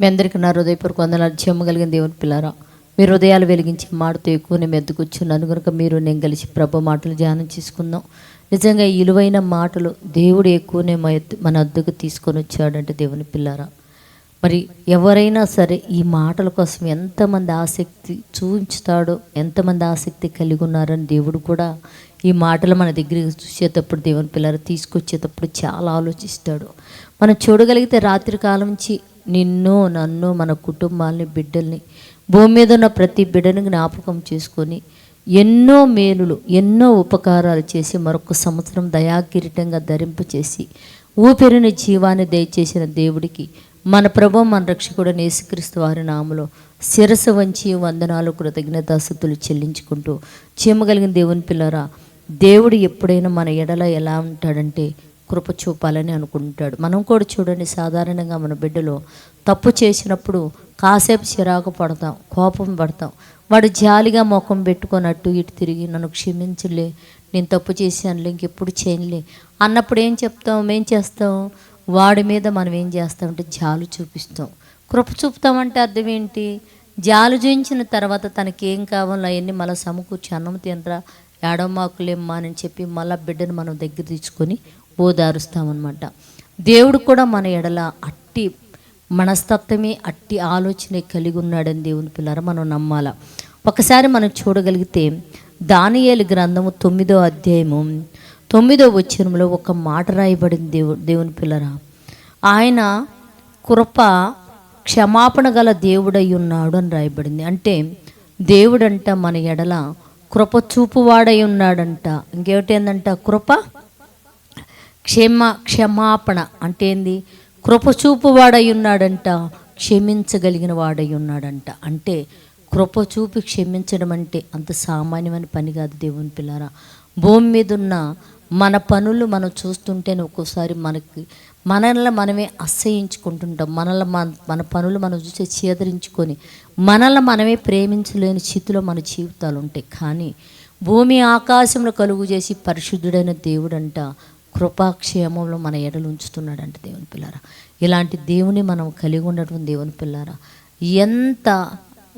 మీ అందరికీ నా హృదయపూర్వక వందనాలు. చెమ్మ కలిగిన దేవుని పిల్లారా మీ హృదయాలు వెలిగించి మాటతో ఎక్కువ నేను ఎద్దుకొచ్చున్నాను కనుక మీరు నేను కలిసి ప్రభు మాటలు ధ్యానం చేసుకుందాం. నిజంగా ఇలువైన విలువైన మాటలు దేవుడు ఎక్కువనే మన అద్దకు తీసుకొని వచ్చాడంటే దేవుని పిల్లారా. మరి ఎవరైనా సరే ఈ మాటల కోసం ఎంతమంది ఆసక్తి చూపించుతాడో ఎంతమంది ఆసక్తి కలిగి ఉన్నారని దేవుడు కూడా ఈ మాటలు మన దగ్గరికి చూసేటప్పుడు దేవుని పిల్లలు తీసుకొచ్చేటప్పుడు చాలా ఆలోచిస్తాడు. మనం చూడగలిగితే రాత్రి కాలం నుంచి నిన్ను నన్ను మన కుటుంబాలని బిడ్డల్ని భూమి మీద ఉన్న ప్రతి బిడ్డని జ్ఞాపకం చేసుకొని ఎన్నో మేలులు ఎన్నో ఉపకారాలు చేసి మరొక సంవత్సరం దయాకిరీటంగా ధరింపచేసి ఊపిరిని జీవాన్ని దయచేసిన దేవుడికి మన ప్రభు మన రక్షకుడు నేసుక్రీస్తు వారి నామలో శిరసు వంచి వందనాలు కృతజ్ఞతాస్థుతులు చెల్లించుకుంటూ చీమగలిగిన దేవుని పిల్లరా దేవుడు ఎప్పుడైనా మన ఎడల ఎలా ఉంటాడంటే కృప చూపాలని అనుకుంటాడు. మనం కూడా చూడండి సాధారణంగా మన బిడ్డలో తప్పు చేసినప్పుడు కాసేపు చిరాకు పడతాం కోపం పడతాం. వాడు జాలిగా ముఖం పెట్టుకొని అటు ఇటు తిరిగి నన్ను క్షమించలే నేను తప్పు చేశానులే ఇంకెప్పుడు చేయనులే అన్నప్పుడు ఏం చెప్తాం ఏం చేస్తాం? వాడి మీద మనం ఏం చేస్తామంటే జాలు చూపిస్తాం. కృప చూపుతామంటే అర్థం ఏంటి? జాలు చూయించిన తర్వాత తనకి ఏం కావాలో అవన్నీ మళ్ళీ సమకూర్చి అన్నం తినరా ఏడమాకులేమ్మా అని చెప్పి మళ్ళీ బిడ్డను మనం దగ్గర తీసుకొని ఓదారుస్తామన్నమాట దేవుడు కూడా మన ఎడల అట్టి మనస్తత్వమే అట్టి ఆలోచనే కలిగి ఉన్నాడని దేవుని పిల్లర మనం నమ్మాల. ఒకసారి మనం చూడగలిగితే దానియేలు గ్రంథము తొమ్మిదో అధ్యాయము తొమ్మిదో వచనంలో ఒక మాట రాయబడింది దేవు దేవుని పిల్లరా ఆయన కృప క్షమాపణ గల దేవుడై ఉన్నాడు అని రాయబడింది. అంటే దేవుడంట మన ఎడల కృప చూపువాడై ఉన్నాడంట. ఇంకేమిటి ఏందంట కృప క్షమ క్షమాపణ అంటే ఏంది? కృపచూపు వాడై ఉన్నాడంట క్షమించగలిగిన వాడై ఉన్నాడంట అంటే కృప చూపి క్షమించడం అంటే అంత సామాన్యమైన పని కాదు దేవుని పిల్లారా. భూమి మీద ఉన్న మన పనులు మనం చూస్తుంటేనే ఒక్కోసారి మనకి మనల్ని మనమే అసహించుకుంటుంటాం. మనల్ని మన మన పనులు మనం చూసి చేదరించుకొని మనల్ని మనమే ప్రేమించలేని స్థితిలో మన జీవితాలు ఉంటాయి. కానీ భూమి ఆకాశంలో కలుగు చేసి పరిశుద్ధుడైన దేవుడంట కృపాక్షేమంలో మన ఎడలు ఉంచుతున్నాడంటే దేవుని పిల్లారా. ఇలాంటి దేవుని మనం కలిగి ఉండటం దేవుని పిల్లారా. ఎంత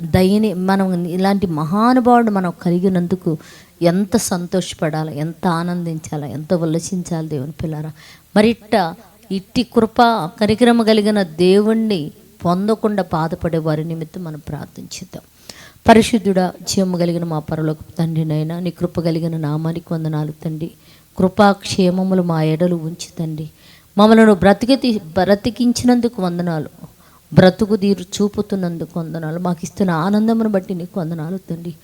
దయని మనం ఇలాంటి మహానుభావుడు మనం కలిగినందుకు ఎంత సంతోషపడాలి ఎంత ఆనందించాలి ఎంత ఉల్లసించాలి దేవుని పిల్లారా. మరిట్ట ఇట్టి కృప కరిక్రమ కలిగిన దేవుణ్ణి పొందకుండా బాధపడే వారి నిమిత్తం మనం ప్రార్థించుద్దాం. పరిశుద్ధుడా జీవము కలిగిన మా పరలోక తండ్రినైనా నీ కృప కలిగిన నామానికి వందనాలు తండ్రి. కృపాక్షేమములు మా ఎడలు ఉంచుతండి. మమ్మలను బ్రతికి బ్రతికించినందుకు వందనాలు. బ్రతుకు తీరు చూపుతున్నందుకు వందనాలు. మాకు ఇస్తున్న ఆనందమును బట్టి నీకు వందనాలు తండ్రి.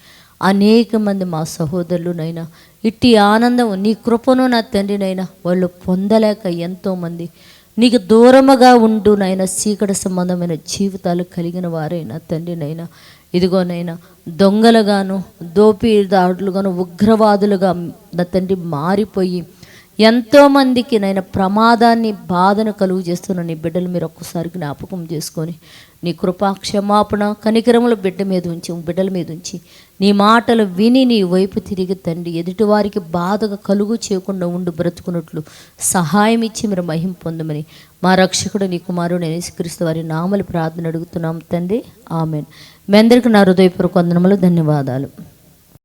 అనేక మంది మా సహోదరులునైనా ఇట్టి ఆనందం నీ కృపను నా తండ్రినైనా వాళ్ళు పొందలేక ఎంతోమంది నీకు దూరముగా ఉండు నైనా చీకటి సంబంధమైన జీవితాలు కలిగిన వారైనా తండ్రినైనా ఇదిగోనైనా దొంగలుగాను దోపిదారులుగాను ఉగ్రవాదులుగా నా తండ్రి మారిపోయి ఎంతోమందికి నైనా ప్రమాదాన్ని బాధను కలుగు చేస్తున్న నీ బిడ్డలు మీరు ఒక్కసారి జ్ఞాపకం చేసుకొని నీ కృపా క్షమాపణ కనికరముల బిడ్డ మీద ఉంచి బిడ్డల మీద ఉంచి నీ మాటలు విని నీ వైపు తిరిగి తండ్రి. ఎదుటివారికి బాధగా కలుగు చేయకుండా ఉండు బ్రతుకున్నట్లు సహాయం ఇచ్చి మీరు మహిం పొందమని. మా రక్షకుడు నీ కుమారుడు యేసుక్రీస్తు వారి నామలు ప్రార్థన అడుగుతున్నాం తండ్రి. ఆమెన్. మీ అందరికీ నా హృదయపూర్వక వందనములు ధన్యవాదాలు.